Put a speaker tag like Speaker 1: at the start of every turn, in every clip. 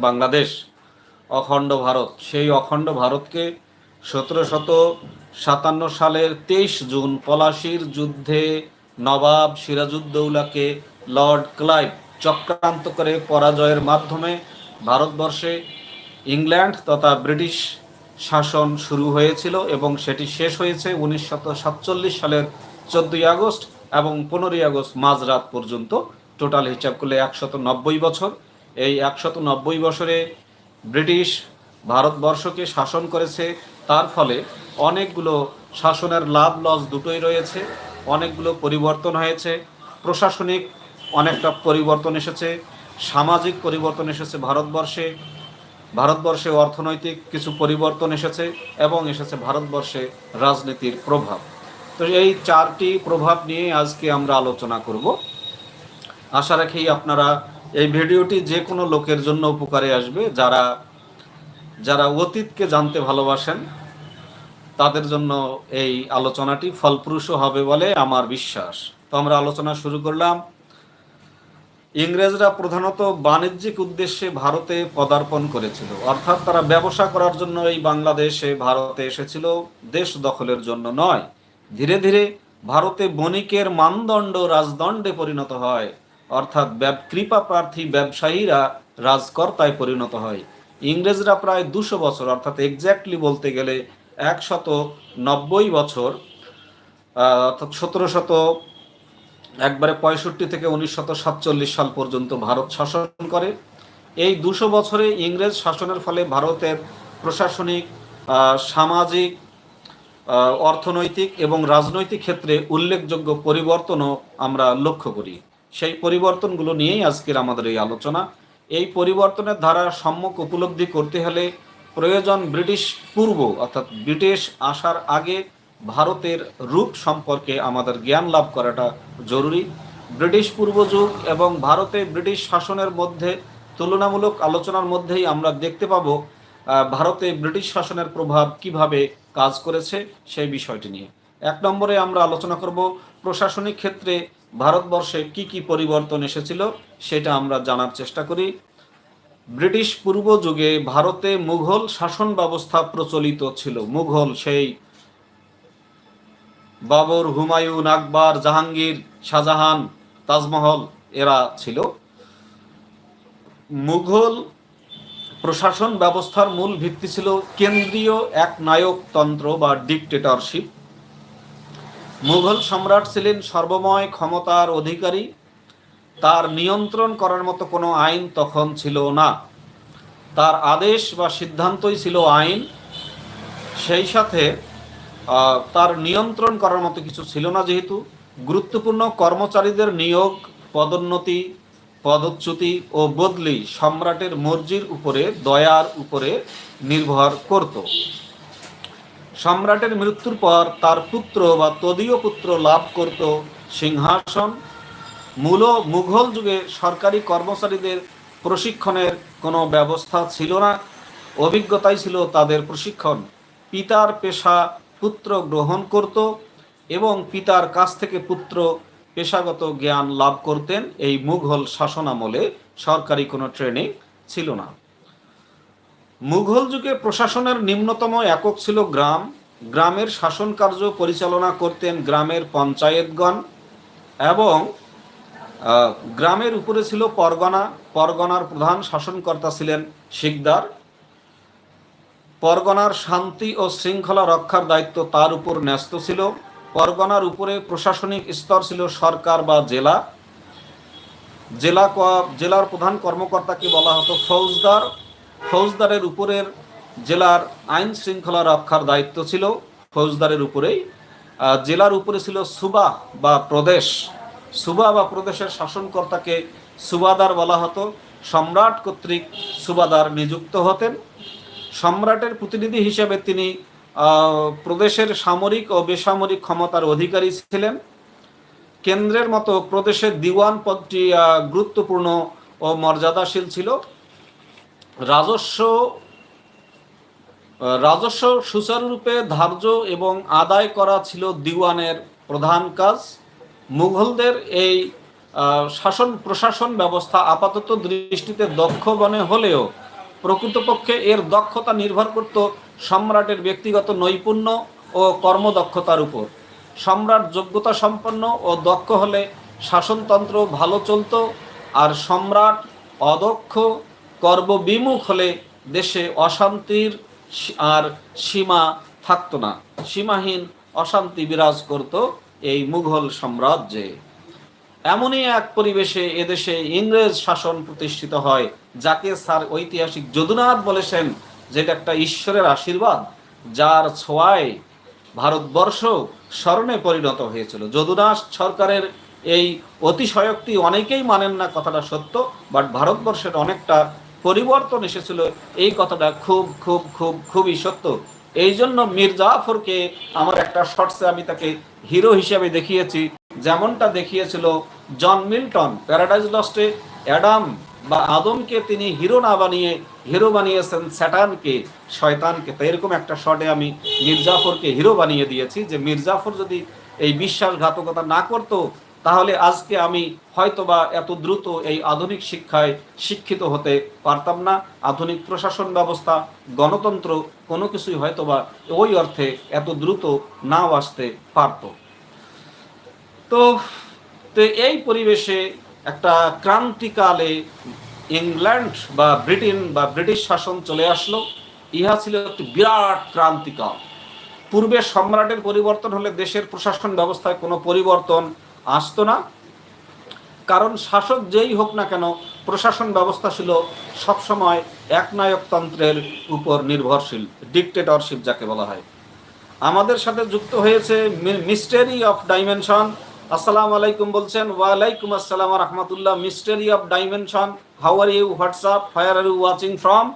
Speaker 1: বাংলাদেশ, অখণ্ড ভারত। সেই অখণ্ড ভারতকে সতেরোশত সাতান্ন সালের তেইশ জুন পলাশির যুদ্ধে নবাব সিরাজউদ্দৌলাকে লর্ড ক্লাইভ চক্রান্ত করে পরাজয়ের মাধ্যমে ভারতবর্ষে ইংল্যান্ড তথা ব্রিটিশ শাসন শুরু হয়েছিল এবং সেটি শেষ হয়েছে উনিশশো সাতচল্লিশ সালের চোদ্দই আগস্ট এবং পনেরোই আগস্ট মাঝরাত পর্যন্ত। টোটাল হিসাব করলে একশত নব্বই বছর। এই একশত নব্বই বছরে ব্রিটিশ ভারতবর্ষকে শাসন করেছে। তার ফলে অনেকগুলো শাসনের লাভ লস দুটোই রয়েছে, অনেকগুলো পরিবর্তন হয়েছে। প্রশাসনিক অনেকটা পরিবর্তন এসেছে, সামাজিক পরিবর্তন এসেছে ভারতবর্ষে ভারতবর্ষে অর্থনৈতিক কিছু পরিবর্তন এসেছে এবং এসেছে ভারতবর্ষে রাজনীতির প্রভাব। তো এই চারটি প্রভাব নিয়ে আজকে আমরা আলোচনা করব। আশা রাখি আপনারা এই ভিডিওটি যে কোনো লোকের জন্য উপকারে আসবে। যারা যারা অতীতকে জানতে ভালোবাসেন, তাদের জন্য এই আলোচনাটি ফলপ্রসূ হবে বলে আমার বিশ্বাস। তো আমরা আলোচনা শুরু করলাম। ইংরেজরা প্রধানত বাণিজ্যিক উদ্দেশ্যে ভারতে পদার্পণ করেছিল। অর্থাৎ তারা ব্যবসা করার জন্য এই বাংলাদেশে ভারতে এসেছিল। দেশ দখলের জন্য নয়। ধীরে ধীরে ভারতে বণিকের মানদণ্ড রাজদণ্ডে পরিণত হয়। অর্থাৎ কৃপা প্রার্থী ব্যবসায়ীরা রাজকর্তায় পরিণত হয়। ইংরেজরা প্রায় দুশো বছর, অর্থাৎ এক্স্যাক্টলি বলতে গেলে একশত নব্বই বছর অর্থাৎ সতেরো শত একবারে পঁয়ষট্টি থেকে উনিশশত সাতচল্লিশ সাল পর্যন্ত ভারত শাসন করে। এই দুশো বছরে ইংরেজ শাসনের ফলে ভারতের প্রশাসনিক সামাজিক অর্থনৈতিক এবং রাজনৈতিক ক্ষেত্রে উল্লেখযোগ্য পরিবর্তনও আমরা লক্ষ্য করি। সেই পরিবর্তনগুলো নিয়েই আজকের আমাদের এই আলোচনা। এই পরিবর্তনের ধারা সম্যক উপলব্ধি করতে হলে প্রয়োজন ব্রিটিশ পূর্ব, অর্থাৎ ব্রিটিশ আসার আগে ভারতের রূপ সম্পর্কে আমাদের জ্ঞান লাভ করাটা জরুরি। ব্রিটিশ পূর্ব যুগ এবং ভারতে ব্রিটিশ শাসনের মধ্যে তুলনামূলক আলোচনার মধ্যেই আমরা দেখতে পাবো ভারতে ব্রিটিশ শাসনের প্রভাব কীভাবে কাজ করেছে সেই বিষয়টি নিয়ে। এক নম্বরে আমরা আলোচনা করব প্রশাসনিক ক্ষেত্রে ভারতবর্ষে কি কি পরিবর্তন এসেছিল সেটা আমরা জানার চেষ্টা করি। ব্রিটিশ পূর্ব যুগে ভারতে মুঘল শাসন ব্যবস্থা প্রচলিত ছিল। মুঘল সেই বাবর, হুমায়ুন, আকবর, জাহাঙ্গীর, শাহজাহান, তাজমহল এরা ছিল। মুঘল প্রশাসন ব্যবস্থার মূল ভিত্তি ছিল কেন্দ্রীয় এক নায়কতন্ত্র বা ডিকটেটরশিপ মুঘল সম্রাট ছিলেন সর্বময় ক্ষমতার অধিকারী। তার নিয়ন্ত্রণ করার মতো কোনো আইন তখন ছিল না। তার আদেশ বা সিদ্ধান্তই ছিল আইন। সেই সাথে তার নিয়ন্ত্রণ করার মতো কিছু ছিল না যেহেতু। গুরুত্বপূর্ণ কর্মচারীদের নিয়োগ, পদোন্নতি, পদচ্যুতি ও বদলি সম্রাটের মর্জির উপরে, দয়ার উপরে নির্ভর করত। সম্রাটের মৃত্যুর পর তার পুত্র বা তদীয় পুত্র লাভ করত সিংহাসন। মূল মুঘল যুগে সরকারি কর্মচারীদের প্রশিক্ষণের কোনো ব্যবস্থা ছিল না। অভিজ্ঞতাই ছিল তাদের প্রশিক্ষণ। পিতার পেশা পুত্র গ্রহণ করত এবং পিতার কাছ থেকে পুত্র পেশাগত জ্ঞান লাভ করতেন। এই মুঘল শাসনামলে সরকারি কোনো ট্রেনিং ছিল না। মুঘল যুগে প্রশাসনের নিম্নতম একক ছিল গ্রাম। গ্রামের শাসন কার্য পরিচালনা করতেন গ্রামের পঞ্চায়েতগণ এবং গ্রামের উপরে ছিল পরগনা। পরগনার প্রধান শাসনকর্তা ছিলেন শিকদার। পরগনার শান্তি ও শৃঙ্খলা রক্ষার দায়িত্ব তার উপর ন্যস্ত ছিল। পরগনার উপরে প্রশাসনিক স্তর ছিল সরকার বা জেলা। জেলা জেলার প্রধান কর্মকর্তাকে বলা হতো ফৌজদার। ফৌজদারের উপরের জেলার আইন শৃঙ্খলা রক্ষার দায়িত্ব ছিল। ফৌজদারের উপরেই। জেলার উপরে ছিল সুবা বা প্রদেশ। সুবা বা প্রদেশের শাসনকর্তাকে সুবাদার বলা হতো। সম্রাট কর্তৃক সুবাদার নিযুক্ত হতেন। সম্রাটের প্রতিনিধি হিসেবে তিনি প্রদেশের সামরিক ও বেসামরিক ক্ষমতার অধিকারী ছিলেন। কেন্দ্রের মতো প্রদেশের দিওয়ান পদটি গুরুত্বপূর্ণ ও মর্যাদাশীল ছিল। রাজস্ব রাজস্ব সুচারুরূপে ধার্য এবং আদায় করা ছিল দিওয়ানের প্রধান কাজ। মুঘলদের এই শাসন প্রশাসন ব্যবস্থা আপাতত দৃষ্টিতে দক্ষ বনে হলেও প্রকৃতপক্ষে এর দক্ষতা নির্ভর করত সম্রাটের ব্যক্তিগত নৈপুণ্য ও কর্মদক্ষতার উপর। সম্রাট যোগ্যতা সম্পন্ন ও দক্ষ হলে শাসনতন্ত্র ভালো চলতো আর সম্রাট অদক্ষ কর্মবিমুখ হলে দেশে অশান্তির আর সীমা থাকতো না। সীমাহীন অশান্তি বিরাজ করত এই মুঘল সাম্রাজ্যে। এমনই এক পরিবেশে এদেশে ইংরেজ শাসন প্রতিষ্ঠিত হয়, যাকে স্যার ঐতিহাসিক যদুনাথ বলেছেন, যেটা একটা ঈশ্বরের আশীর্বাদ, যার ছোঁয়ায় ভারতবর্ষ স্মরণে পরিণত হয়েছিল। যদুনাথ সরকারের এই অতিশয়োক্তি অনেকেই মানেন না কথাটা সত্য বাট ভারতবর্ষের অনেকটা পরিবর্তন এসেছিল। এই কথাটা খুব খুব খুব, খুবই সত্য। এই জন্য মীর জাফরকে আমার একটা শর্টসে আমি তাকে হিরো হিসেবে দেখিয়েছি। যেমনটা দেখিয়েছিল জন মিল্টন, প্যারাডাইজ লস্টে অ্যাডাম বা আদমকে তিনি হিরো না বানিয়ে, হিরো বানিয়েছেন স্যাটানকে, শয়তানকে। তো এরকম একটা শটে আমি মির্জাফরকে হিরো বানিয়ে দিয়েছি যে মির্জাফর যদি এই বিশ্বাসঘাতকতা না করতো তাহলে আজকে আমি হয়তোবা এত দ্রুত এই আধুনিক শিক্ষায় শিক্ষিত হতে পারতাম না। আধুনিক প্রশাসন ব্যবস্থা, গণতন্ত্র কোনো কিছুই হয়তোবা ওই অর্থে এত দ্রুত নাও আসতে পারতো। তো তো এই পরিবেশে একটা ক্রান্তিকালে ইংল্যান্ড বা ব্রিটেন বা ব্রিটিশ শাসন চলে আসলো। ইহা ছিল একটি বিরাট ক্রান্তিকাল। পূর্বে সম্রাটের পরিবর্তন হলে দেশের প্রশাসন ব্যবস্থায় কোনো পরিবর্তন আসতো না। কারণ শাসক যেই হোক না কেন, প্রশাসন ব্যবস্থা ছিল সবসময় একনায়কতন্ত্রের উপর নির্ভরশীল ডিকটেটরশিপ যাকে বলা হয়। আমাদের সাথে যুক্ত হয়েছে মিস্টেরি অফ ডাইমেনশন আসসালাম আলাইকুম বলছেন, ওয়ালাইকুম আসসালাম রহমতুল্লাহ। Mystery of dimension how are you WhatsApp fire are you watching from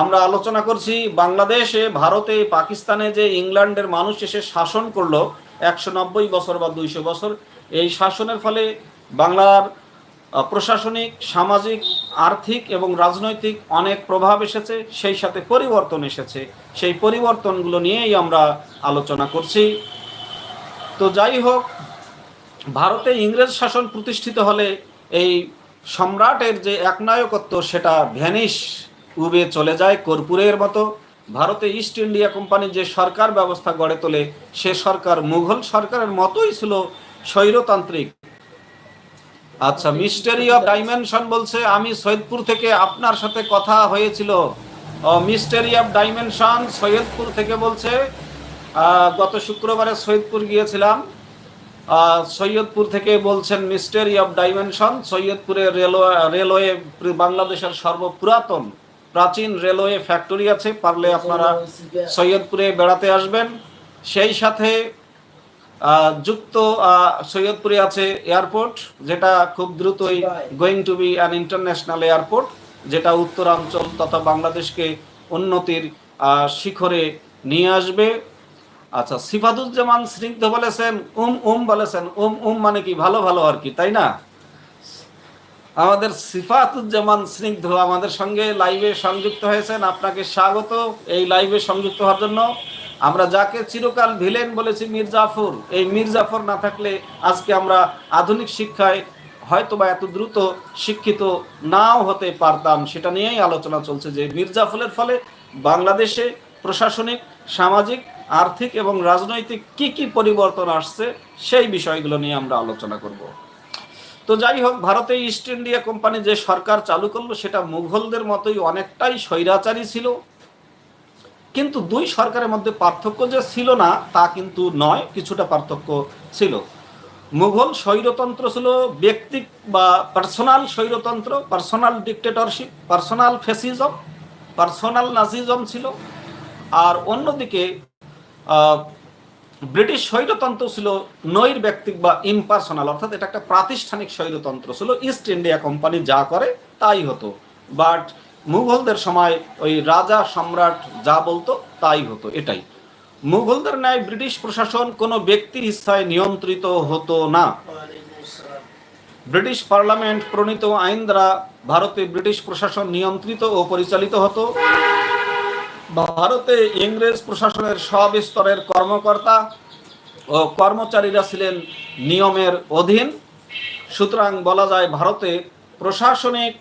Speaker 1: আমরা আলোচনা করছি বাংলাদেশে, ভারতে, পাকিস্তানে যে ইংল্যান্ডের মানুষ এসে শাসন করল, একশো নব্বই বছর বা দুইশো বছর, এই শাসনের ফলে বাংলার প্রশাসনিক, সামাজিক, আর্থিক এবং রাজনৈতিক অনেক প্রভাব এসেছে, সেই সাথে পরিবর্তন এসেছে। সেই পরিবর্তনগুলো নিয়েই আমরা আলোচনা করছি। তো যাই হোক, ভারতে ইংরেজ শাসন প্রতিষ্ঠিত হলে এই সম্রাটের যে একনায়কত্ব, সেটা ভ্যানিশ। উবে চলে যায় কর্পূরের মতো। ভারতে ইস্ট ইন্ডিয়া কোম্পানি যে সরকার ব্যবস্থা গড়ে তোলে, সে সরকার মুঘল সরকারের মতোই ছিল স্বৈরতান্ত্রিক। আচ্ছা মিস্টারি অফ ডাইমেনশন বলছে, আমি সৈয়দপুর থেকে আপনার সাথে কথা হয়েছিল। মিস্টারি অফ ডাইমেনশন সৈয়দপুর থেকে বলছে গত শুক্রবারে সৈয়দপুর গিয়েছিলাম। সৈয়দপুর থেকে বলছেন মিস্টারি অফ ডাইমেনশন সৈয়দপুরে রেলওয়ে রেলওয়ে বাংলাদেশের সর্বপুরাতন। প্রাচীন রেলওয়ে ফ্যাক্টরি আছে, পারলে আপনারা সৈয়দপুরে বেড়াতে আসবেন। সেই সাথে যুক্ত সৈয়দপুরে আছে এয়ারপোর্ট, যেটা খুব দ্রুতই going to be an international airport, যেটা উত্তরাঞ্চল তথা বাংলাদেশকে উন্নতির শিখরে নিয়ে আসবে। আচ্ছা সিফাদুজ্জামান স্নিগ্ধ বলেছেন, উম উম বলেছেন, উম উম মানে কি, ভালো ভালো আর কি, তাই না? আমাদের সিফাতুজ্জামান স্নিগ্ধ আমাদের সঙ্গে লাইভে সংযুক্ত হয়েছেন। আপনাকে স্বাগত এই লাইভে সংযুক্ত হওয়ার জন্য। আমরা যাকে চিরকাল ভিলেন বলেছি মীর জাফর এই মীর জাফর না থাকলে আজকে আমরা আধুনিক শিক্ষায় হয়তো বা এত দ্রুত শিক্ষিত নাও হতে পারতাম। সেটা নিয়েই আলোচনা চলছে যে মীর জাফরের ফলে বাংলাদেশে প্রশাসনিক, সামাজিক, আর্থিক এবং রাজনৈতিক কি কি পরিবর্তন আসছে সেই বিষয়গুলো নিয়ে আমরা আলোচনা করব। তো যাই হোক, ভারতে ইস্ট ইন্ডিয়া কোম্পানি যে সরকার চালু করল, সেটা মুঘলদের মতোই অনেকটাই স্বৈরাচারী ছিল। কিন্তু দুই সরকারের মধ্যে পার্থক্য যে ছিল না, তা কিন্তু নয়, কিছুটা পার্থক্য ছিল। মুঘল স্বৈরতন্ত্র ছিল ব্যক্তিক বা personal স্বৈরতন্ত্র personal dictatorship personal fascism personal Nazism ছিল। আর অন্যদিকে ব্রিটিশ স্বৈরতন্ত্র ছিল নৈর ব্যক্তিক বা ইম্পার্সোনাল অর্থাৎ এটা একটা প্রাতিষ্ঠানিক স্বৈরতন্ত্র ছিল। ইস্ট ইন্ডিয়া কোম্পানি যা করে, তাই হতো। বাট মুঘলদের সময় ওই রাজা সম্রাট যা বলতো, তাই হতো, এটাই। মুঘলদের ন্যায় ব্রিটিশ প্রশাসন কোনো ব্যক্তির ইচ্ছায় নিয়ন্ত্রিত হতো না। ব্রিটিশ পার্লামেন্ট প্রণীত আইন দ্বারা ভারতে ব্রিটিশ প্রশাসন নিয়ন্ত্রিত ও পরিচালিত হতো। ভারতে ইংরেজ প্রশাসনের সব স্তরের কর্মকর্তা ও কর্মচারীরা ছিলেন নিয়মের অধীন। সুতরাং বলা যায় ভারতে প্রশাসনিক,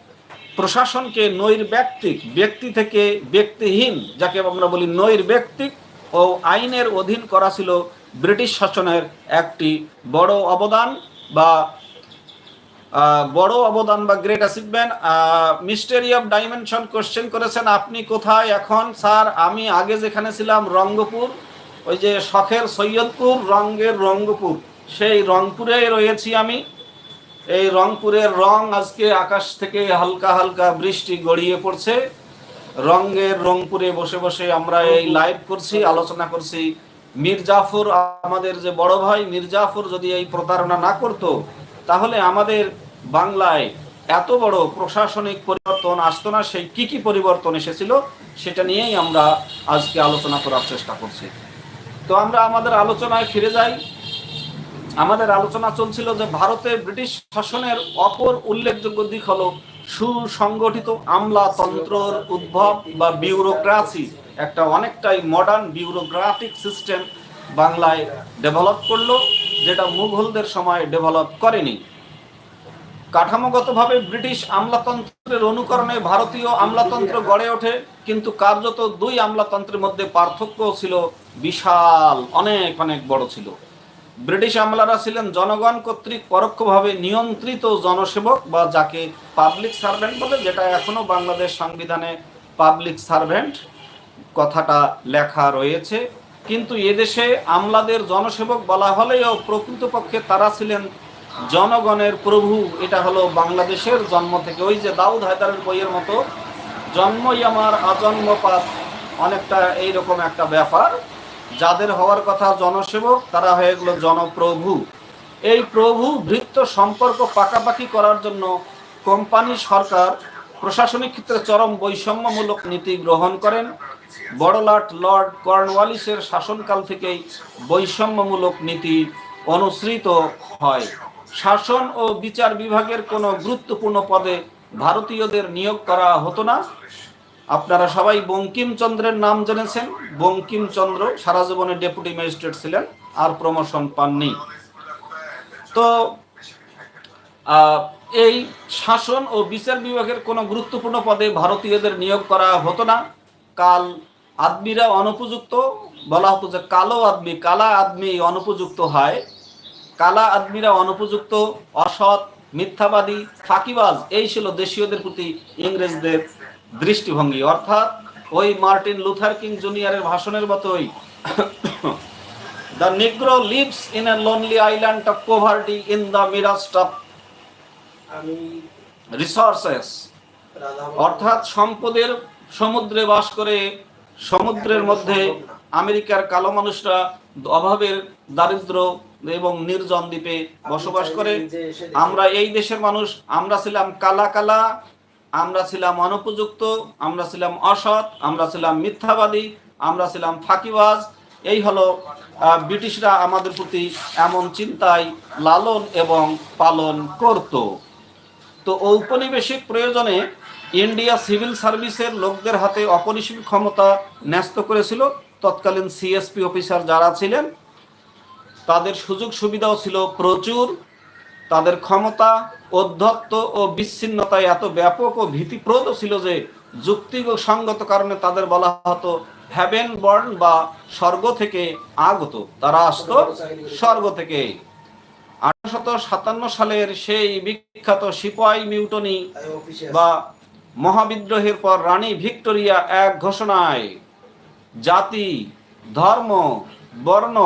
Speaker 1: প্রশাসনকে নৈর ব্যক্তিক ব্যক্তি থেকে ব্যক্তিহীন, যাকে আমরা বলি নৈর ব্যক্তিক ও আইনের অধীন করা ছিল ব্রিটিশ শাসনের একটি বড় অবদান বা বড় অবদান বা great achievement mystery of dimension question করেছেন আপনি কোথায়? এখন স্যার, আমি আগে যেখানে ছিলাম রঙ্গপুর ওই যে শখের সৈয়দপুর রঙ্গের রঙ্গপুর সেই রংপুরে রয়েছি আমি। এই রংপুরের রং আজকে আকাশ থেকে হালকা হালকা বৃষ্টি গড়িয়ে পড়ছে। রঙ্গের রংপুরে বসে বসে আমরা এই লাইভ করছি, আলোচনা করছি। মীর জাফর আমাদের যে বড় ভাই মীর জাফর যদি এই প্রতারণা না করত তাহলে আমাদের বাংলায় এত বড় প্রশাসনিক পরিবর্তন আসতো না, সেই কি কি পরিবর্তন এসেছিল সেটা নিয়েই আমরা আজকে আলোচনা করার চেষ্টা করছি। তো আমরা আমাদের আলোচনায় ফিরে যাই। আমাদের আলোচনা চলছিল যে ভারতে ব্রিটিশ শাসনের অপর উল্লেখযোগ্য দিক হলো সুসংগঠিত আমলাতন্ত্রর উদ্ভব বা বিউরোক্রাসি, একটা অনেকটাই মডার্ন বিউরোক্রাটিক সিস্টেম বাংলায় ডেভেলপ করল, যেটা মুঘলদের সময় ডেভেলপ করেনি। কাঠামোগতভাবে ব্রিটিশ আমলাতন্ত্রের অনুকরণে ভারতীয় আমলাতন্ত্র গড়ে ওঠে, কিন্তু কার্যত দুই আমলাতন্ত্রের মধ্যে পার্থক্য ছিল বিশাল, অনেক অনেক বড় ছিল। ব্রিটিশ আমলারা ছিলেন জনগণ কর্তৃক পরোক্ষভাবে নিয়ন্ত্রিত জনসেবক বা যাকে পাবলিক সার্ভেন্ট বলে, যেটা এখনও বাংলাদেশ সংবিধানে পাবলিক সার্ভেন্ট কথাটা লেখা রয়েছে। কিন্তু এদেশে আমলাদের জনসেবক বলা হলেও প্রকৃতপক্ষে তারা ছিলেন জনগণের প্রভু। এটা হলো বাংলাদেশের জন্ম থেকে। ওই যে দাউদ হায়দারের বইয়ের মতো, জন্মই আমার আজন্মপাত অনেকটা এইরকম একটা ব্যাপার। যাদের হওয়ার কথা জনসেবক, তারা হয়ে গেল জনপ্রভু। এই প্রভু ভৃত্য সম্পর্ক পাকাপাকি করার জন্য কোম্পানি, সরকার, প্রশাসনিক ক্ষেত্রে চরম বৈষম্যমূলক নীতি গ্রহণ করেন। বড়লাট লর্ড কর্নওয়ালিসের শাসনকাল থেকেই বৈষম্যমূলক নীতি অনুসৃত হয়। শাসন ও বিচার বিভাগের কোনো গুরুত্বপূর্ণ পদে ভারতীয়দের নিয়োগ করা হতো না। আপনারা সবাই বঙ্কিমচন্দ্রের নাম জেনেছেন। বঙ্কিমচন্দ্র সারা জীবনে ডেপুটি ম্যাজিস্ট্রেট ছিলেন, আর প্রমোশন পাননি। তো এই শাসন ও বিচার বিভাগের কোনো গুরুত্বপূর্ণ পদে ভারতীয়দের নিয়োগ করা হতো না। কাল আদমিরা অনুপযুক্ত বলা হতো যে কালো আদমি কালা আদমি অনুপযুক্ত হয়। কালা আদমিরা অনুপযুক্ত অসৎ মিথ্যাবাদী ফাঁকিবাজ এই ছিল দেশীয়দের প্রতি ইংরেজদের দৃষ্টিভঙ্গি। অর্থাৎ ওই মার্টিন লুথার কিং জুনিয়রের ভাষণের মতোই the Negro lives in a lonely island of poverty in the midst of resources অর্থাৎ সম্পদের সমুদ্রে বাস করে, সমুদ্রের মধ্যে আমেরিকার কালো মানুষরা অভাবের দারিদ্র এবং নির্জন দ্বীপে বসবাস করে। আমরা এই দেশের মানুষ, আমরা ছিলাম কালা কালা, আমরা ছিলাম অনুপযুক্ত, আমরা ছিলাম অসৎ, আমরা ছিলাম মিথ্যাবাদী, আমরা ছিলাম ফাঁকিবাজ। এই হলো ব্রিটিশরা আমাদের প্রতি এমন চিন্তায় লালন এবং পালন করতো। তো ঔপনিবেশিক প্রয়োজনে ইন্ডিয়া সিভিল সার্ভিসের লোকদের হাতে অপরিসীম ক্ষমতা ন্যস্ত করেছিল তৎকালীন সিএসপি অফিসার যারা ছিলেন, তাদের সুযোগ সুবিধাও ছিল প্রচুর। তাদের ক্ষমতা অধ্যত্ত ও বিচ্ছিন্নতায় এত ব্যাপক ও ভীতিপ্রদ ছিল যে যুক্তি ও সঙ্গত কারণে তাদের বলা হতো হ্যাভেন বর্ন বা স্বর্গ থেকে আগত তারা আসতো স্বর্গ থেকে আঠারোশত সাতান্ন সালের সেই বিখ্যাত সিপাই মিউটনি বা মহাবিদ্রোহের পর রানী ভিক্টোরিয়া এক ঘোষণায়, জাতি, ধর্ম, বর্ণ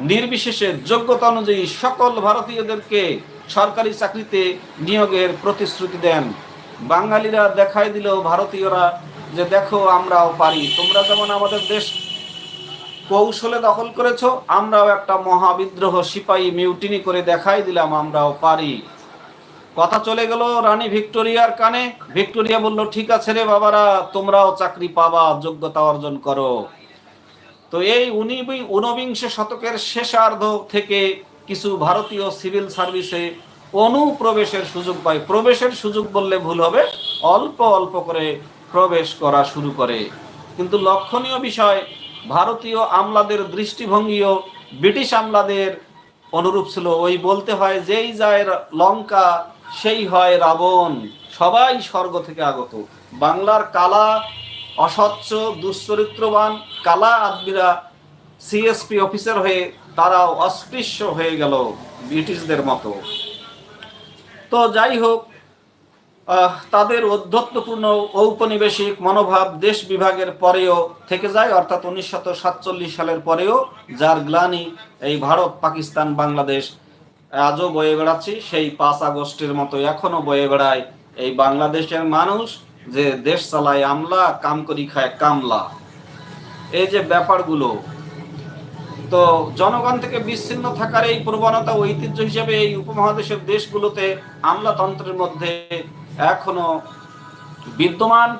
Speaker 1: নির্বিশেষে যোগ্যতা অনুযায়ী সকল ভারতীয়দেরকে সরকারি চাকরিতে নিয়োগের প্রতিশ্রুতি দেন। বাঙালিরা দেখাই দিল ভারতীয়রা যে, দেখো, আমরাও পারি। তোমরা যেমন আমাদের দেশ কৌশলে দখল করেছ, আমরাও একটা মহাবিদ্রোহ সিপাহী মিউটিনি করে দেখাই দিলাম, আমরাও পারি। কথা চলে গেল রানী ভিক্টোরিয়ার কানে। ভিক্টোরিয়া বলল, ঠিক আছে রে বাবারা, তোমরাও চাকরি পাবা, যোগ্যতা অর্জন করো। তো এই ঊনবিংশ শতকের শেষার্ধ থেকে কিছু ভারতীয় সিভিল সার্ভিসে অনুপ্রবেশের সুযোগ পায়। প্রবেশের সুযোগ বললে ভুল হবে, অল্প অল্প করে প্রবেশ করা শুরু করে। কিন্তু লক্ষণীয় বিষয়, ভারতীয় আমলাদের দৃষ্টিভঙ্গিও ব্রিটিশ আমলাদের অনুরূপ ছিল। ওই বলতে হয়, যেই যায় লঙ্কা সেই হয় রাবণ। সবাই স্বর্গ থেকে আগত। বাংলার কালা অস্বচ্ছ দুশ্চরিত্রবান কালা আদমিরা সিএসপি অফিসার হয়ে তারাও অস্পৃশ্য হয়ে গেল ব্রিটিশদের মতো। তো যাই হোক তাদের অধ্যত্বপূর্ণ ঔপনিবেশিক মনোভাব দেশ বিভাগের পরেও থেকে যায়, অর্থাৎ উনিশশো সাতচল্লিশ সালের পরেও, যার গ্লানি এই ভারত, পাকিস্তান, বাংলাদেশ আজও বয়ে বেড়াচ্ছি। সেই পাঁচ আগস্টের মতো এখনও বয়ে বেড়ায় এই বাংলাদেশের মানুষ যে দেশ চালায় আমলা, কাম করি খায় কামলা। এই যে ব্যাপারগুলো, তো জনগণ থেকে বিচ্ছিন্ন থাকার এই প্রবণতা ঐতিহ্য হিসেবে এই উপমহাদেশের দেশগুলোতে আমলাতন্ত্রের মধ্যে এখনও বিদ্যমান।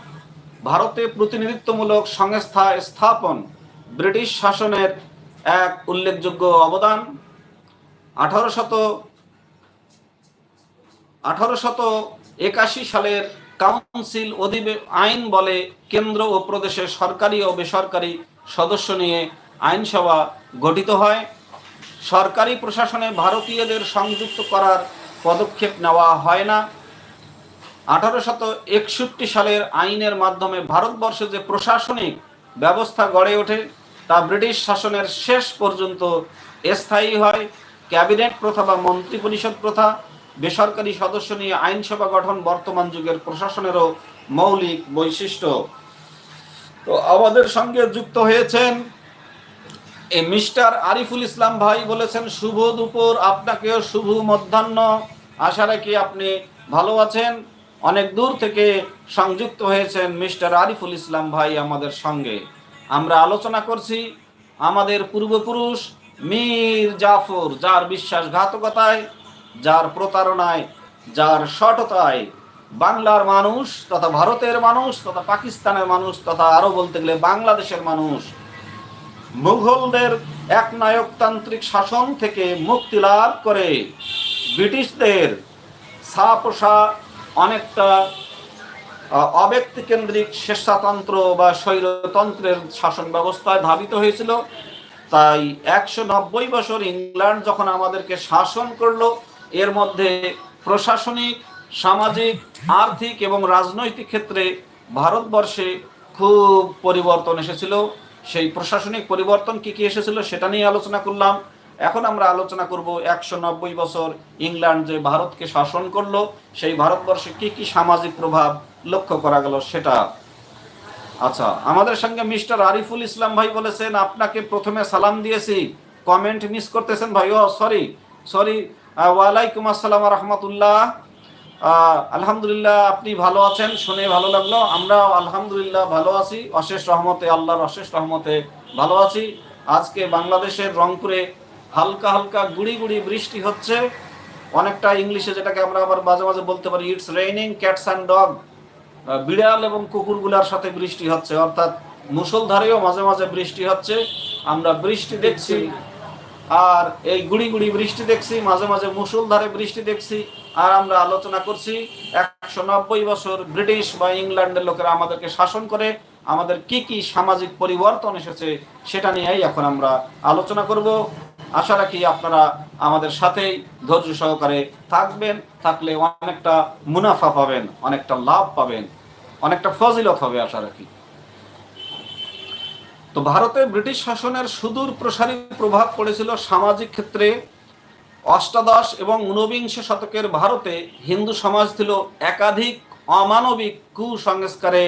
Speaker 1: ভারতে প্রতিনিধিত্বমূলক সংস্থা স্থাপন ব্রিটিশ শাসনের এক উল্লেখযোগ্য অবদান। আঠারো শত আঠারো শত একাশি সালের কাউন্সিল অধিবে, আইন বলে কেন্দ্র ও প্রদেশের সরকারি ও বেসরকারি সদস্য নিয়ে আইনসভা গঠিত হয়। সরকারি প্রশাসনে ভারতীয়দের সংযুক্ত করার পদক্ষেপ নেওয়া হয় না। আঠারো শত একষট্টি সালের আইনের মাধ্যমে ভারতবর্ষে যে প্রশাসনিক ব্যবস্থা গড়ে ওঠে, তা ব্রিটিশ শাসনের শেষ পর্যন্ত স্থায়ী হয়। ক্যাবিনেট প্রথা বা মন্ত্রী পরিষদ প্রথা, বেসরকারি সদস্য নিয়ে আইনসভা গঠন বর্তমান যুগের প্রশাসনেরও মৌলিক বৈশিষ্ট্য। তো আমাদের সঙ্গে যুক্ত হয়েছেন এই মিস্টার আরিফুল ইসলাম ভাই বলেছেন, শুভ দুপুর, আপনাকেও শুভ মধ্যাহ্ন। আশা রাখি আপনি ভালো আছেন। অনেক দূর থেকে সংযুক্ত হয়েছেন মিস্টার আরিফুল ইসলাম ভাই আমাদের সঙ্গে। আমরা আলোচনা করছি আমাদের পূর্বপুরুষ মীর জাফর, যার বিশ্বাসঘাতকতায়, যার প্রতারণায়, যার সটতায় বাংলার মানুষ তথা ভারতের মানুষ তথা পাকিস্তানের মানুষ তথা আরও বলতে গেলে বাংলাদেশের মানুষ মুঘলদের একনায়কতান্ত্রিক শাসন থেকে মুক্তি লাভ করে ব্রিটিশদের ছাপোষা অনেকটা অব্যক্তিকেন্দ্রিক স্বেচ্ছাতন্ত্র বা স্বৈরতন্ত্রের শাসন ব্যবস্থায় ধাবিত হয়েছিল। তাই একশো নব্বই বছর ইংল্যান্ড যখন আমাদেরকে শাসন করল, এর মধ্যে প্রশাসনিক, সামাজিক, আর্থিক এবং রাজনৈতিক ক্ষেত্রে ভারতবর্ষে খুব পরিবর্তন এসেছিল। সেই প্রশাসনিক পরিবর্তন কি কি এসেছিল সেটা নিয়ে আলোচনা করলাম। এখন আমরা আলোচনা করব একশো নব্বই বছর ইংল্যান্ড যে ভারতকে শাসন করল, সেই ভারতবর্ষে কি কি সামাজিক প্রভাব লক্ষ্য করা গেল সেটা আচ্ছা আমাদের সঙ্গে মিস্টার আরিফুল ইসলাম ভাই বলেছেন, আপনাকে প্রথমে সালাম দিয়েছি কমেন্ট মিস করতেছেন ভাই। ও সরি সরি ওয়ালাইকুম আসসালাম রহমতুল্লাহ। আলহামদুলিল্লাহ, আপনি ভালো আছেন, শুনে ভালো লাগল। আমরা আলহামদুলিল্লাহ ভালো আছি। অশেষ রহমতে, আল্লাহর অশেষ রহমতে ভালো আছি। আজকে বাংলাদেশের রংপুরে হালকা হালকা গুড়ি গুড়ি বৃষ্টি হচ্ছে। অনেকটা ইংলিশে যেটাকে আমরা আবার মাঝে মাঝে বলতে পারি it's raining cats and dog বিড়াল এবং কুকুরগুলার সাথে বৃষ্টি হচ্ছে, অর্থাৎ মুষলধারেও মাঝে মাঝে বৃষ্টি হচ্ছে। আমরা বৃষ্টি দেখছি, আর এই গুড়ি গুড়ি বৃষ্টি দেখছি, মাঝে মাঝে মুষলধারে বৃষ্টি দেখছি। আর আমরা আলোচনা করছি, একশো নব্বই বছর ব্রিটিশ বা ইংল্যান্ডের লোকেরা আমাদেরকে শাসন করে, আমাদের কি কি সামাজিক পরিবর্তন এসেছে সেটা নিয়েই এখন আমরা আলোচনা করব। আশা রাখি আপনারা আমাদের সাথেই ধৈর্য সহকারে থাকবেন, থাকলে অনেকটা মুনাফা পাবেন, অনেকটা লাভ পাবেন, অনেকটা ফজিলত হবে আশা রাখি। তো ভারতে ব্রিটিশ শাসনের সুদূর প্রসারী প্রভাব পড়েছিল সামাজিক ক্ষেত্রে। অষ্টাদশ এবং ঊনবিংশ শতকের ভারতে হিন্দু সমাজ ছিল একাধিক অমানবিক কুসংস্কারে,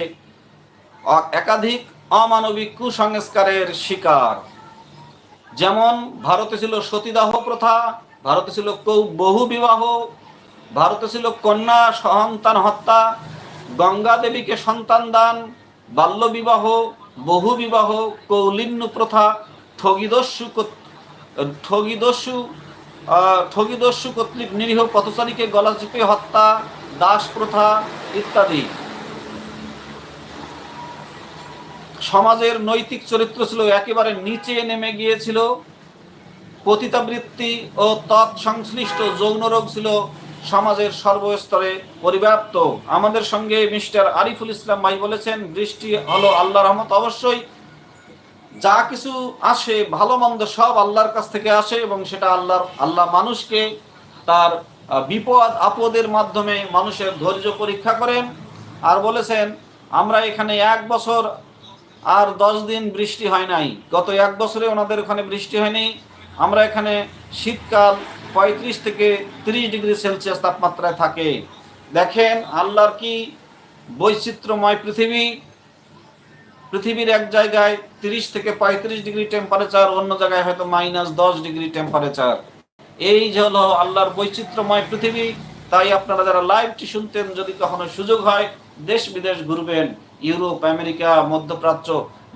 Speaker 1: একাধিক অমানবিক কুসংস্কারের শিকার। যেমন ভারতে ছিল সতীদাহ প্রথা, ভারতে ছিল কৌ- বহু বিবাহ, ভারতে ছিল কন্যা সন্তান হত্যা, গঙ্গা দেবীকে সন্তান দান বাল্যবিবাহ বহু বিবাহ, কৌলিন্য প্রথা, ঠগিদস্যু ঠগিদস্যু ঠগিদস্যু কর্তৃক নিরীহ পথচারীকে গলা চিপে হত্যা, দাস প্রথা ইত্যাদি। সমাজের নৈতিক চরিত্র ছিল একেবারে নিচে নেমে গিয়েছিল। পতিতাবৃত্তি ও তৎসংশ্লিষ্ট যৌন রোগ ছিল সমাজের সর্বস্তরে পরিব্যাপ্ত। আমাদের সঙ্গে মিস্টার আরিফুল ইসলাম ভাই বলেছেন, বৃষ্টি হলো আল্লাহ রহমত। অবশ্যই যা কিছু আসে, ভালো মন্দ সব আল্লাহর কাছ থেকে আসে এবং সেটা আল্লাহর, আল্লাহ মানুষকে তার বিপদ, আপদের মাধ্যমে মানুষের ধৈর্য পরীক্ষা করেন। আর বলেছেন, আমরা এখানে এক বছর আর দশ দিন বৃষ্টি হয় নাই। গত এক বছরে ওনাদের ওখানে বৃষ্টি হয়নি। আমরা এখানে শীতকাল পঁয়ত্রিশ থেকে তিরিশ ডিগ্রি সেলসিয়াস তাপমাত্রায় থাকে। দেখেন আল্লাহর কি বৈচিত্র্যময় পৃথিবী। পৃথিবীর এক জায়গায় তিরিশ থেকে পঁয়ত্রিশ ডিগ্রি টেম্পারেচার অন্য জায়গায় হয়তো মাইনাস দশ ডিগ্রি টেম্পারেচার এই যে হলো আল্লাহর বৈচিত্র্যময় পৃথিবী। তাই আপনারা যারা লাইভটি শুনতেন, যদি কখনো সুযোগ হয়, দেশ বিদেশ ঘুরবেন। ইউরোপ, আমেরিকা, মধ্যপ্রাচ্য,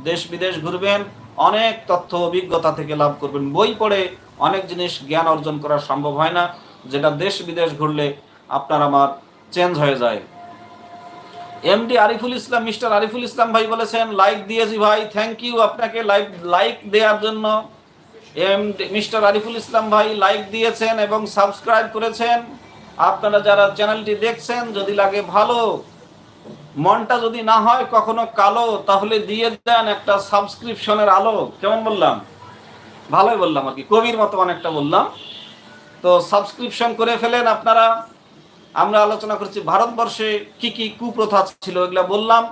Speaker 1: দেশ বিদেশ ঘুরবেন, অনেক তথ্য, অভিজ্ঞতা থেকে লাভ করবেন। বই পড়ে অনেক জিনিস জ্ঞান অর্জন করা সম্ভব হয় না, যেটা দেশ বিদেশ ঘুরলে আপনার আমার চেঞ্জ হয়ে যায়। এমডি আরিফুল ইসলাম, মিস্টার আরিফুল ইসলাম ভাই বলেছেন লাইক দিয়েছি ভাই থ্যাংক ইউ আপনাকে লাইক লাইক দেওয়ার জন্য। এম মিস্টার আরিফুল ইসলাম ভাই লাইক দিয়েছেন এবং সাবস্ক্রাইব করেছেন। আপনারা যারা চ্যানেলটি দেখছেন, যদি লাগে ভালো মনটা যদি না হয় কখনো কালো, তাহলে দিয়ে দেন একটা সাবস্ক্রিপশনের আলো। কেমন বললাম? ভালোই বললাম আর কি। কবির মতো অনেকটা বললাম। তো সাবস্ক্রিপশন করে ফেলেন আপনারা। আমরা আলোচনা করছি ভারতবর্ষে কি কি কুপ্রথা ছিল এগুলো বললাম।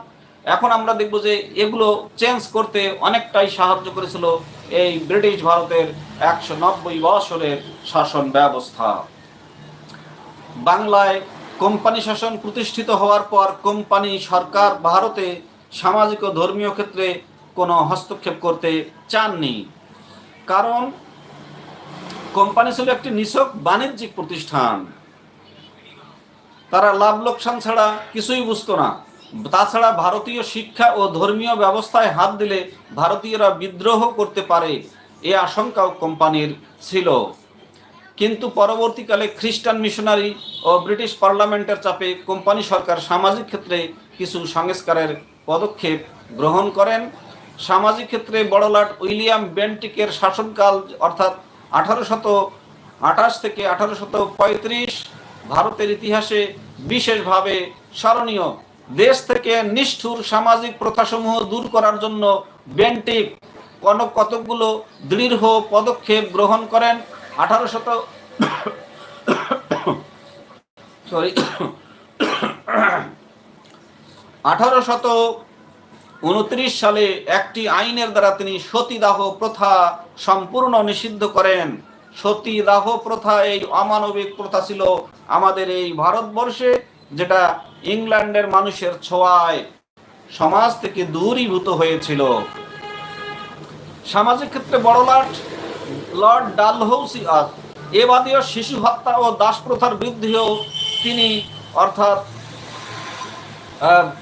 Speaker 1: এখন আমরা দেখব যে এগুলো চেঞ্জ করতে অনেকটাই সাহায্য করেছিল এই ব্রিটিশ ভারতের একশো নব্বই বছরের শাসন ব্যবস্থা। বাংলায় কোম্পানি শাসন প্রতিষ্ঠিত হওয়ার পর কোম্পানি সরকার ভারতে সামাজিক ও ধর্মীয় ক্ষেত্রে কোনো হস্তক্ষেপ করতে চাননি। কারণ কোম্পানি ছিল একটি নিছক বাণিজ্যিক প্রতিষ্ঠান। তারা লাভ লোকসান ছাড়া কিছুই বুঝতো না। তাছাড়া ভারতীয় শিক্ষা ও ধর্মীয় ব্যবস্থায় হাত দিলে ভারতীয়রা বিদ্রোহ করতে পারে, এ আশঙ্কাও কোম্পানির ছিল। কিন্তু পরবর্তীকালে খ্রিস্টান মিশনারি ও ব্রিটিশ পার্লামেন্টের চাপে কোম্পানি সরকার সামাজিক ক্ষেত্রে কিছু সংস্কারের পদক্ষেপ গ্রহণ করেন। সামাজিক ক্ষেত্রে বড়লাট উইলিয়াম বেন্টিকের শাসনকাল, অর্থাৎ আঠারো শত আঠাশ থেকে আঠারো শত পঁয়ত্রিশ ভারতের ইতিহাসে বিশেষভাবে স্মরণীয়। দেশ থেকে নিষ্ঠুর সামাজিক প্রথাসমূহ দূর করার জন্য বেন্টিক কোন কতকগুলো দৃঢ় পদক্ষেপ গ্রহণ করেন। আঠারো শত সরি আঠারো শত উনত্রিশ সালে একটি আইনের দ্বারা তিনি সতীদাহ প্রথা সম্পূর্ণ নিষিদ্ধ করেন। সতীদাহ প্রথা এই অমানবিক প্রথা ছিল আমাদের এই ভারতবর্ষে, যেটা ইংল্যান্ডের মানুষের ছোঁয়ায় সমাজ থেকে দূরীভূত হয়েছিল। সামাজিক ক্ষেত্রে বড়লাট লর্ড ডালহৌসি আর এবাদীয় শিশু হত্যা ও দাস প্রথার বিরুদ্ধেও তিনি অর্থাৎ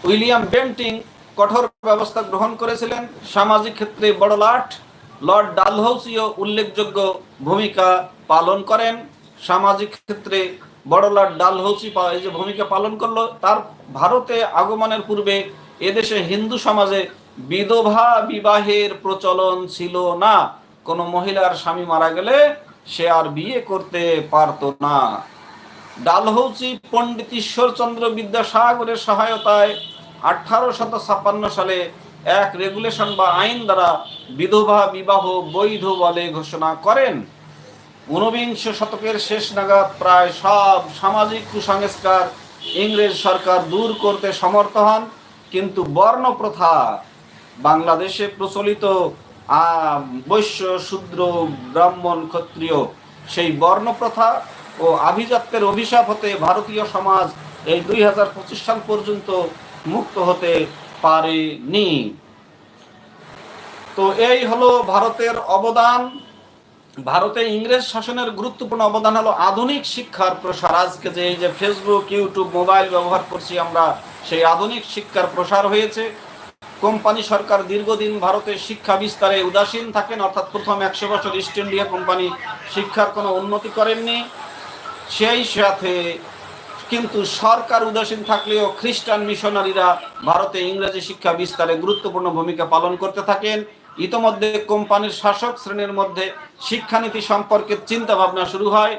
Speaker 1: উইলিয়াম বেন্টিং কঠোর ব্যবস্থা গ্রহণ করেছিলেন। সামাজিক ক্ষেত্রে বড়লাট লর্ড ডালহৌসিও উল্লেখযোগ্য ভূমিকা পালন করেন। সামাজিক ক্ষেত্রে বড়লাট ডালহৌসি এই যে ভূমিকা পালন করল, তার ভারতে আগমনের পূর্বে এদেশে হিন্দু সমাজে বিধবা বিবাহের প্রচলন ছিল না। কোনো মহিলার স্বামী মারা গেলে সে আর বিয়ে করতে পারতো না। ডালহৌসি পণ্ডিত ঈশ্বরচন্দ্র বিদ্যাসাগরের সহায়তায় আঠারো শত সালে এক রেগুলেশন বা আইন দ্বারা বিধবা, বিবাহ, বৈধ বলে ঘোষণা করেন। ঊনবিংশ শতকের শেষ নাগাদ প্রায় সব সামাজিক কুসংস্কার ইংরেজ সরকার দূর করতে সমর্থ হন, কিন্তু বর্ণ প্রথা বাংলাদেশে প্রচলিত বৈশ্য, শূদ্র, ব্রাহ্মণ, ক্ষত্রিয়, সেই বর্ণ প্রথা ও আভিজাত্যের অভিশাপ হতে ভারতীয় সমাজ এই দুই হাজার পঁচিশ সাল পর্যন্ত মুক্ত হতে পারেনি। তো এই হলো ভারতের অবদান। ভারতে ইংরেজ শাসনের গুরুত্বপূর্ণ অবদান হলো আধুনিক শিক্ষার প্রসার। আজকে যে এই যে ফেসবুক ইউটিউব মোবাইল ব্যবহার করছি আমরা, সেই আধুনিক শিক্ষার প্রসার হয়েছে। কোম্পানি সরকার দীর্ঘদিন ভারতের শিক্ষা বিস্তারে উদাসীন থাকেন, অর্থাৎ প্রথম একশো বছর ইস্ট ইন্ডিয়া কোম্পানি শিক্ষার কোনো উন্নতি করেননি। সেই সাথে কিন্তু সরকার উদাসীন থাকলেও খ্রিস্টান মিশনারিরা ভারতে ইংরেজি শিক্ষা বিস্তারে গুরুত্বপূর্ণ ভূমিকা পালন করতে থাকেন। ইতোমধ্যে কোম্পানির শাসক শ্রেণির মধ্যে শিক্ষানীতি সম্পর্কে চিন্তা ভাবনা শুরু হয়।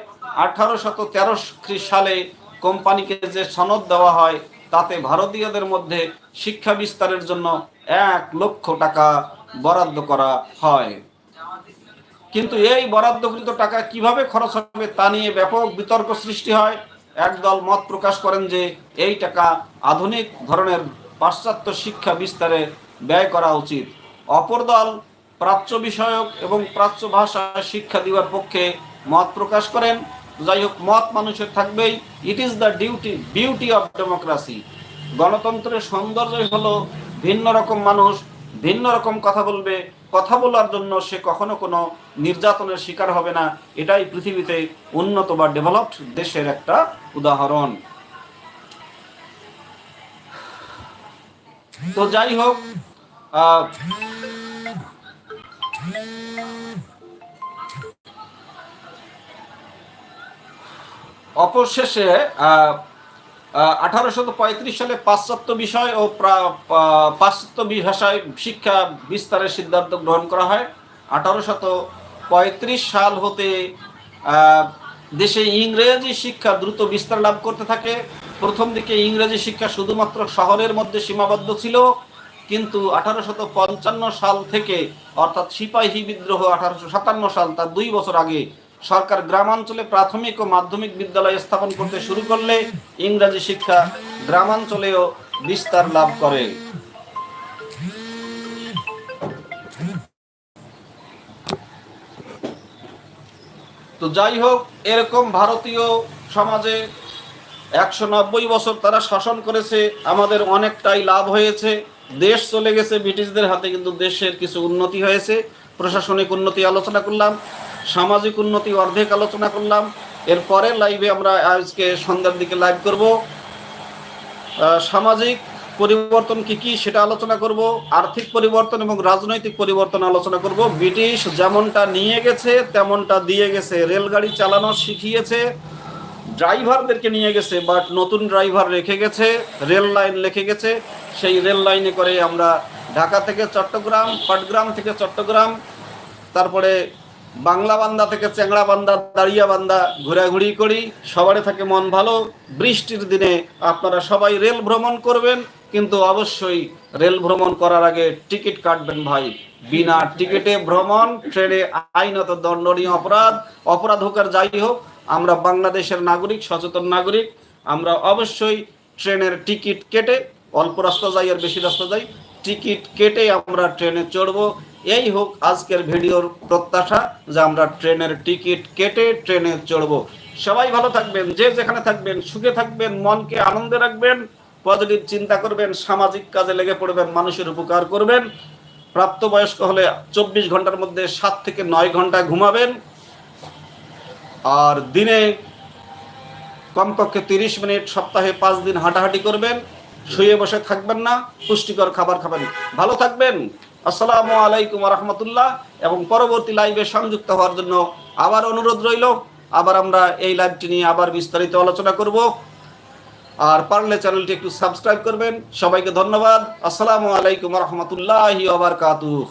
Speaker 1: আঠারো শত তেরো সালে কোম্পানিকে যে সনদ দেওয়া হয় তাতে ভারতীয়দের মধ্যে শিক্ষা বিস্তারের জন্য এক লক্ষ টাকা বরাদ্দ করা হয়। কিন্তু এই বরাদ্দকৃত টাকা কীভাবে খরচ হবে তা নিয়ে ব্যাপক বিতর্ক সৃষ্টি হয়। একদল মত প্রকাশ করেন যে এই টাকা আধুনিক ধরনের পাশ্চাত্য শিক্ষা বিস্তারে ব্যয় করা উচিত। অপর দল প্রাচ্য বিষয়ক এবং প্রাচ্য ভাষায় শিক্ষা দেওয়ার পক্ষে মত প্রকাশ করেন। যাই হোক, মত মানুষের থাকবেই। It is the duty beauty of democracy গণতন্ত্রের সৌন্দর্যই হলো ভিন্ন রকম মানুষ, ভিন্ন রকম কথা বলবে। কথা বলার জন্য সে কখনো কোনো নির্যাতনের শিকার হবে না। এটাই পৃথিবীতে উন্নত বা ডেভেলপড দেশের একটা উদাহরণ। তো যাই হোক অপশেষে আঠারোশো পঁয়ত্রিশ সালে পাশ্চাত্য বিষয় ও পাশ্চাত্য ভাষায় শিক্ষা বিস্তারের সিদ্ধান্ত গ্রহণ করা হয়। আঠারোশত পঁয়ত্রিশ সাল হতে দেশে ইংরেজি শিক্ষা দ্রুত বিস্তার লাভ করতে থাকে। প্রথম দিকে ইংরেজি শিক্ষা শুধুমাত্র শহরের মধ্যে সীমাবদ্ধ ছিল, কিন্তু আঠারোশত পঞ্চান্ন সাল থেকে, অর্থাৎ সিপাহী বিদ্রোহ আঠারোশো সাতান্ন সাল, তার দুই বছর আগে সরকার গ্রামাঞ্চলে প্রাথমিক ও মাধ্যমিক বিদ্যালয় স্থাপন করতে শুরু করলে ইংরাজি শিক্ষা গ্রামাঞ্চলেও বিস্তার লাভ করে। তো যাই হোক, এরকম ভারতীয় সমাজে একশো নব্বই বছর তারা শাসন করেছে, আমাদের অনেকটাই লাভ হয়েছে। দেশ চলে গেছে, ব্রিটিশদের হাতে কিন্তু দেশের কিছু উন্নতি হয়েছে। প্রশাসনিক উন্নতি আলোচনা করলাম। সামাজিক উন্নতি অর্ধেক আলোচনা করলাম। এর পরের লাইভে আমরা আজকে সন্ধ্যার দিকে লাইভ করব। সামাজিক পরিবর্তন কি কি সেটা আলোচনা করব, আর্থিক পরিবর্তন এবং রাজনৈতিক পরিবর্তন আলোচনা করব। ব্রিটিশ যেমনটা নিয়ে গেছে, তেমনটা দিয়ে গেছে। রেলগাড়ি চালানো শিখিয়েছে, ড্রাইভারদেরকে নিয়ে গেছে বাট নতুন ড্রাইভার রেখে গেছে, রেল লাইন রেখে গেছে। সেই রেল লাইনে করে আমরা ঢাকা থেকে চট্টগ্রাম, পাটগ্রাম থেকে চট্টগ্রাম, তারপরে বাংলা বান্দা থেকে চ্যাংড়া বান্দা, দাঁড়িয়া বান্দা ঘোরাঘুরি করি, সবারই থাকে মন ভালো। বৃষ্টির দিনে আপনারা সবাই রেল ভ্রমণ করবেন, কিন্তু অবশ্যই রেল ভ্রমণ করার আগে টিকিট কাটবেন ভাই। বিনা টিকিটে ভ্রমণ, ট্রেনে আইনত দণ্ডনীয় অপরাধ অপরাধ হোক আর যাই হোক, আমরা বাংলাদেশের নাগরিক, সচেতন নাগরিক, আমরা অবশ্যই ট্রেনের টিকিট কেটে অল্প রাস্তা যাই আর বেশি রাস্তা যাই টিকিট কেটে আমরা ট্রেনে চড়বো। এই হোক আজকের ভিডিওর প্রত্যাশা যে আমরা ট্রেনের টিকিট কেটে ট্রেনে চড়বো। সবাই ভালো থাকবেন, যে যেখানে থাকবেন, সুখে থাকবেন, মনকে আনন্দে রাখবেন, পজিটিভ চিন্তা করবেন, সামাজিক কাজে লেগে পড়বেন, মানুষের উপকার করবেন। প্রাপ্তবয়স্ক হলে চব্বিশ ঘণ্টার মধ্যে সাত থেকে নয় ঘণ্টা ঘুমাবেন। আর দিনে কমপক্ষে তিরিশ মিনিট, সপ্তাহে পাঁচ দিন হাঁটাহাঁটি করবেন। শুয়ে বসে থাকবেন না, পুষ্টিকর খাবার খাবেন। ভালো থাকবেন। আসসালামু আলাইকুম রহমতুল্লাহ। এবং পরবর্তী লাইভে সংযুক্ত হওয়ার জন্য আবার অনুরোধ রইল। আবার আমরা এই লাইভটি নিয়ে আবার বিস্তারিত আলোচনা করব। আর পারলে চ্যানেলটি একটু সাবস্ক্রাইব করবেন। সবাইকে ধন্যবাদ। আসসালামু আলাইকুম রহমতুল্লাহ আবার কাতুহ